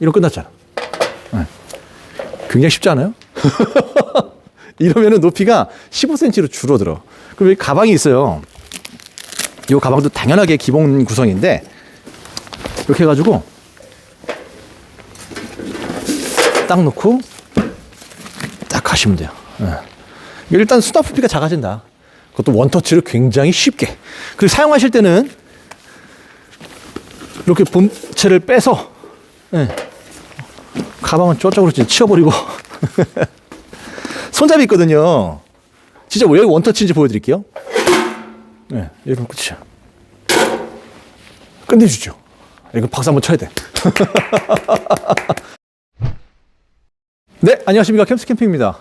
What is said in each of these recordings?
이런 끝났잖아. 네. 굉장히 쉽지 않아요? 이러면은 높이가 15cm로 줄어들어. 그럼 여기 가방이 있어요. 이 가방도 당연하게 기본 구성인데 이렇게 해가지고 딱 놓고 딱 하시면 돼요. 예. 일단 수납 부피가 작아진다. 그것도 원터치로 굉장히 쉽게. 그리고 사용하실 때는 이렇게 본체를 빼서 예. 가방은 저쪽으로 치워버리고 손잡이 있거든요. 진짜 왜 원터치인지 보여드릴게요. 네, 이러면 끝이야. 끝내주죠. 이거 박수 한번 쳐야 돼. 네, 안녕하십니까. 캠스 캠핑입니다.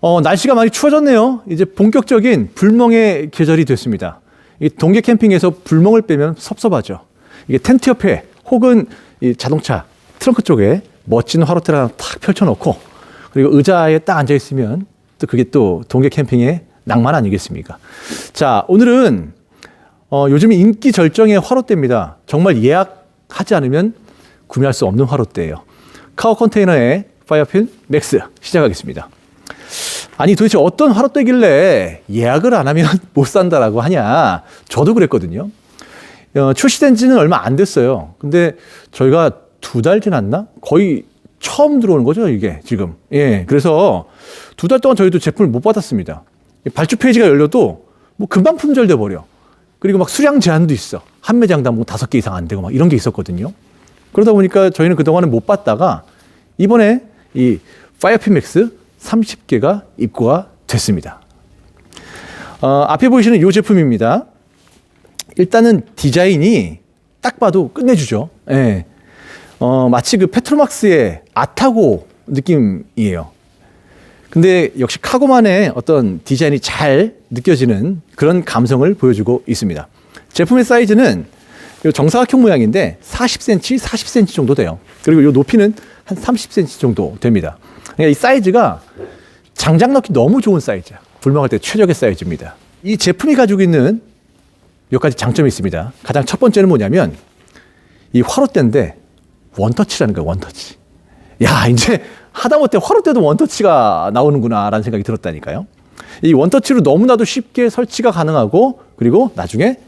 어, 날씨가 많이 추워졌네요. 이제 본격적인 불멍의 계절이 됐습니다. 이 동계 캠핑에서 불멍을 빼면 섭섭하죠. 이게 텐트 옆에 혹은 이 자동차 트렁크 쪽에 멋진 화로테를 하나 탁 펼쳐놓고 그리고 의자에 딱 앉아 있으면 또 그게 또 동계 캠핑의 낭만 아니겠습니까? 자, 오늘은 어, 요즘 인기 절정의 화로대입니다. 정말 예약하지 않으면 구매할 수 없는 화로대예요. 카우 컨테이너의 파이어핀 맥스 시작하겠습니다. 아니 도대체 어떤 화로대길래 예약을 안 하면 못 산다라고 하냐? 저도 그랬거든요. 어, 출시된 지는 얼마 안 됐어요. 근데 저희가 두 달 지났나? 거의 처음 들어오는 거죠, 이게 지금. 예. 그래서 두 달 동안 저희도 제품을 못 받았습니다. 발주 페이지가 열려도 뭐 금방 품절돼 버려. 그리고 막 수량 제한도 있어. 한 매장당 뭐 다섯 개 이상 안 되고 막 이런 게 있었거든요. 그러다 보니까 저희는 그동안은 못 받다가 이번에 이 파이어핀 맥스 30개가 입고가 됐습니다. 어, 앞에 보이시는 이 제품입니다. 일단은 디자인이 딱 봐도 끝내주죠. 예. 어, 마치 그 페트로막스의 아타고 느낌이에요. 근데 역시 카고만의 어떤 디자인이 잘 느껴지는 그런 감성을 보여주고 있습니다. 제품의 사이즈는 요 정사각형 모양인데 40cm, 40cm 정도 돼요. 그리고 이 높이는 한 30cm 정도 됩니다. 그러니까 이 사이즈가 장작 넣기 너무 좋은 사이즈야. 불멍할 때 최적의 사이즈입니다. 이 제품이 가지고 있는 몇 가지 장점이 있습니다. 가장 첫 번째는 뭐냐면 이 화로대인데 원터치라는 거예요, 원터치. 야, 이제 하다못해 화로대도 원터치가 나오는구나라는 생각이 들었다니까요. 이 원터치로 너무나도 쉽게 설치가 가능하고 그리고 나중에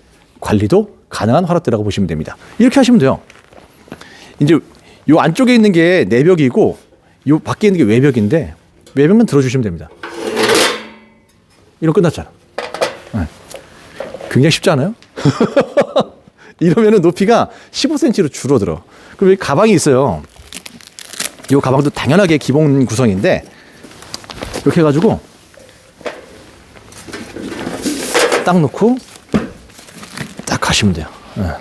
관리도 가능한 화로대라고 보시면 됩니다. 이렇게 하시면 돼요. 이제 요 안쪽에 있는 게 내벽이고 요 밖에 있는 게 외벽인데 외벽만 들어주시면 됩니다. 이런 끝났잖아. 네. 굉장히 쉽지 않아요? 이러면은 높이가 15cm로 줄어들어. 그럼 여기 가방이 있어요. 이 가방도 당연하게 기본 구성인데 이렇게 해가지고 딱 놓고 딱 하시면 돼요. 예.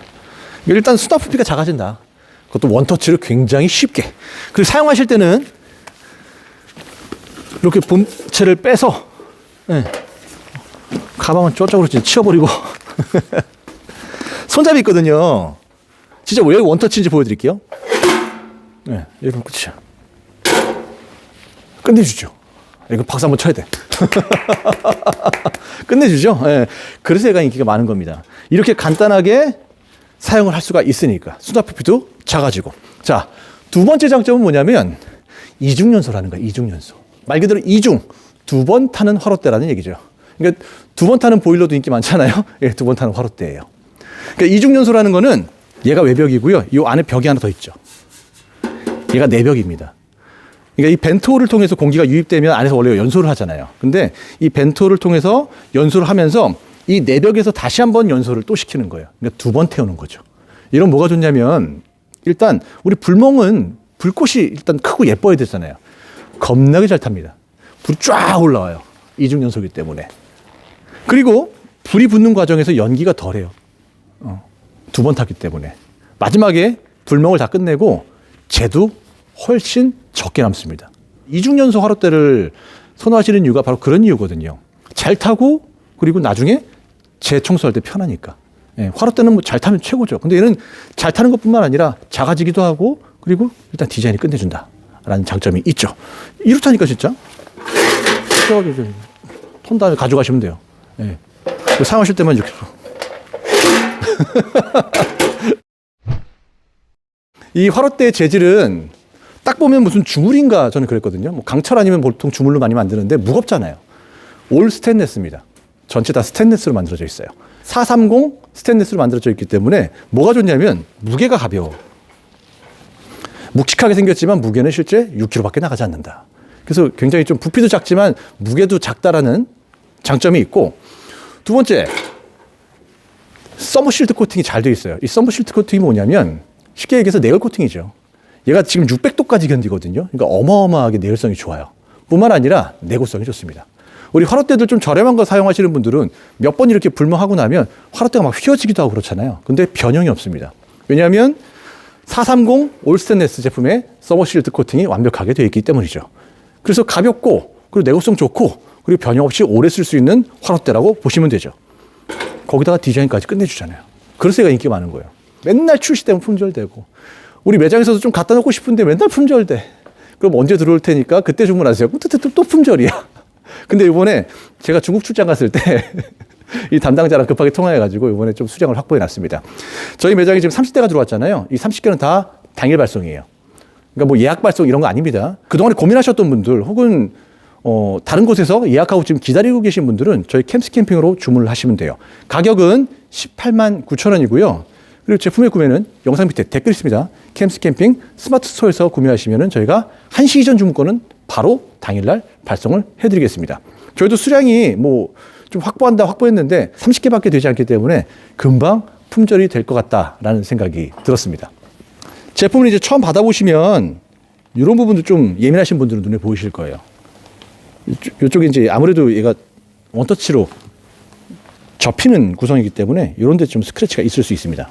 일단 수납 부피가 작아진다. 그것도 원터치로 굉장히 쉽게. 그리고 사용하실 때는 이렇게 본체를 빼서 예. 가방은 저쪽으로 진짜 치워버리고 손잡이 있거든요. 진짜 왜 원터치인지 보여드릴게요. 네, 이러면 끝이야. 끝내주죠. 이거 박수 한번 쳐야 돼. 끝내주죠. 예. 그래서 얘가 인기가 많은 겁니다. 이렇게 간단하게 사용을 할 수가 있으니까 수납 부피도 작아지고. 자, 두 번째 장점은 뭐냐면 이중연소라는 거야. 이중연소. 말 그대로 이중 두 번 타는 화롯대라는 얘기죠. 그러니까 두 번 타는 보일러도 인기 많잖아요. 예, 두 번 타는 화롯대예요. 그러니까 이중연소라는 거는 얘가 외벽이고요. 이 안에 벽이 하나 더 있죠. 얘가 내벽입니다. 그러니까 이 벤토를 통해서 공기가 유입되면 안에서 원래 연소를 하잖아요. 근데 이 벤토를 통해서 연소를 하면서 이 내벽에서 다시 한번 연소를 또 시키는 거예요. 그러니까 두 번 태우는 거죠. 이런 뭐가 좋냐면 일단 우리 불멍은 불꽃이 일단 크고 예뻐야 되잖아요. 겁나게 잘 탑니다. 불이 쫙 올라와요. 이중 연소기 때문에. 그리고 불이 붙는 과정에서 연기가 덜해요. 어, 두 번 탔기 때문에. 마지막에 불멍을 다 끝내고 재도 훨씬 적게 남습니다. 이중연소 화롯대를 선호하시는 이유가 바로 그런 이유거든요. 잘 타고 그리고 나중에 재청소할 때 편하니까. 예, 화롯대는 뭐 잘 타면 최고죠. 근데 얘는 잘 타는 것뿐만 아니라 작아지기도 하고 그리고 일단 디자인이 끝내준다. 라는 장점이 있죠. 이렇다니까 진짜. 톤 다음에 가져가시면 돼요. 예. 사용하실 때만 이렇게. 이 화롯대의 재질은 딱 보면 무슨 주물인가 저는 그랬거든요. 뭐 강철 아니면 보통 주물로 많이 만드는데 무겁잖아요. 올 스테인레스입니다. 전체 다 스테인레스로 만들어져 있어요. 430 스테인레스로 만들어져 있기 때문에 뭐가 좋냐면 무게가 가벼워. 묵직하게 생겼지만 무게는 실제 6kg밖에 나가지 않는다. 그래서 굉장히 좀 부피도 작지만 무게도 작다라는 장점이 있고 두 번째 서머 실드 코팅이 잘돼 있어요. 이 서머 실드 코팅이 뭐냐면 쉽게 얘기해서 내열 코팅이죠. 얘가 지금 600도까지 견디거든요. 그러니까 어마어마하게 내열성이 좋아요. 뿐만 아니라 내구성이 좋습니다. 우리 화롯대들 좀 저렴한 거 사용하시는 분들은 몇 번 이렇게 불멍하고 나면 화롯대가 막 휘어지기도 하고 그렇잖아요. 근데 변형이 없습니다. 왜냐하면 430 올스텐레스 제품의 서머실드 코팅이 완벽하게 되어 있기 때문이죠. 그래서 가볍고 그리고 내구성 좋고 그리고 변형 없이 오래 쓸 수 있는 화롯대라고 보시면 되죠. 거기다가 디자인까지 끝내주잖아요. 그래서 얘가 인기 많은 거예요. 맨날 출시되면 품절되고 우리 매장에서도 좀 갖다 놓고 싶은데 맨날 품절돼. 그럼 언제 들어올 테니까 그때 주문하세요. 또, 또, 품절이야. 근데 이번에 제가 중국 출장 갔을 때 이 담당자랑 급하게 통화해가지고 이번에 좀 수량을 확보해 놨습니다. 저희 매장에 지금 30대가 들어왔잖아요. 이 30개는 다 당일 발송이에요. 그러니까 뭐 예약 발송 이런 거 아닙니다. 그동안에 고민하셨던 분들 혹은 어, 다른 곳에서 예약하고 지금 기다리고 계신 분들은 저희 캠스 캠핑으로 주문을 하시면 돼요. 가격은 18만 9천 원이고요. 그리고 제품의 구매는 영상 밑에 댓글 있습니다. 캠스 캠핑 스마트 스토어에서 구매하시면은 저희가 1시 이전 주문권은 바로 당일날 발송을 해드리겠습니다. 저희도 수량이 뭐 좀 확보한다 확보했는데 30개밖에 되지 않기 때문에 금방 품절이 될 것 같다라는 생각이 들었습니다. 제품을 이제 처음 받아보시면 이런 부분도 좀 예민하신 분들은 눈에 보이실 거예요. 이쪽, 이쪽에 이제 아무래도 얘가 원터치로 접히는 구성이기 때문에 이런 데 좀 스크래치가 있을 수 있습니다.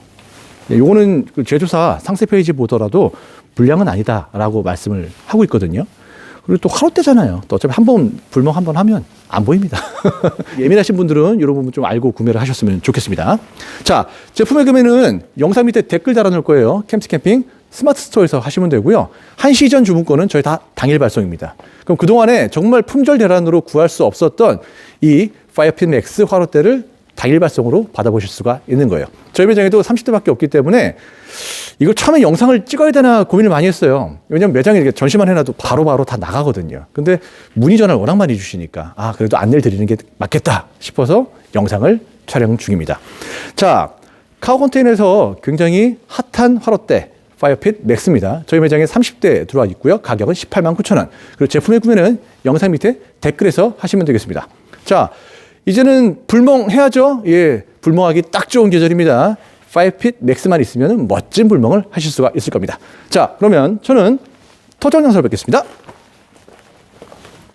네, 요거는 그 제조사 상세 페이지 보더라도 불량은 아니다라고 말씀을 하고 있거든요. 그리고 또 화롯대잖아요. 또 어차피 한 번 불멍 한 번 하면 안 보입니다. 예민하신 분들은 이런 부분 좀 알고 구매를 하셨으면 좋겠습니다. 자, 제품의 구매는 영상 밑에 댓글 달아놓을 거예요. 캠스 캠핑 스마트 스토어에서 하시면 되고요. 한시 전 주문권은 저희 다 당일 발송입니다. 그럼 그동안에 정말 품절 대란으로 구할 수 없었던 이 파이어핀 맥스 화롯대를 당일 발송으로 받아보실 수가 있는 거예요. 저희 매장에도 30대밖에 없기 때문에 이걸 처음에 영상을 찍어야 되나 고민을 많이 했어요. 왜냐면 매장에 이렇게 전시만 해놔도 바로바로 다 나가거든요. 근데 문의 전화를 워낙 많이 주시니까 아, 그래도 안내를 드리는 게 맞겠다 싶어서 영상을 촬영 중입니다. 자, 카우 컨테이너에서 굉장히 핫한 화롯대 파이어핏 맥스입니다. 저희 매장에 30대 들어와 있고요. 가격은 18만 9천 원. 그리고 제품의 구매는 영상 밑에 댓글에서 하시면 되겠습니다. 자, 이제는 불멍해야죠. 예, 불멍하기 딱 좋은 계절입니다. 파이어핏 맥스만 있으면 멋진 불멍을 하실 수가 있을 겁니다. 자, 그러면 저는 토정 영상을 뵙겠습니다.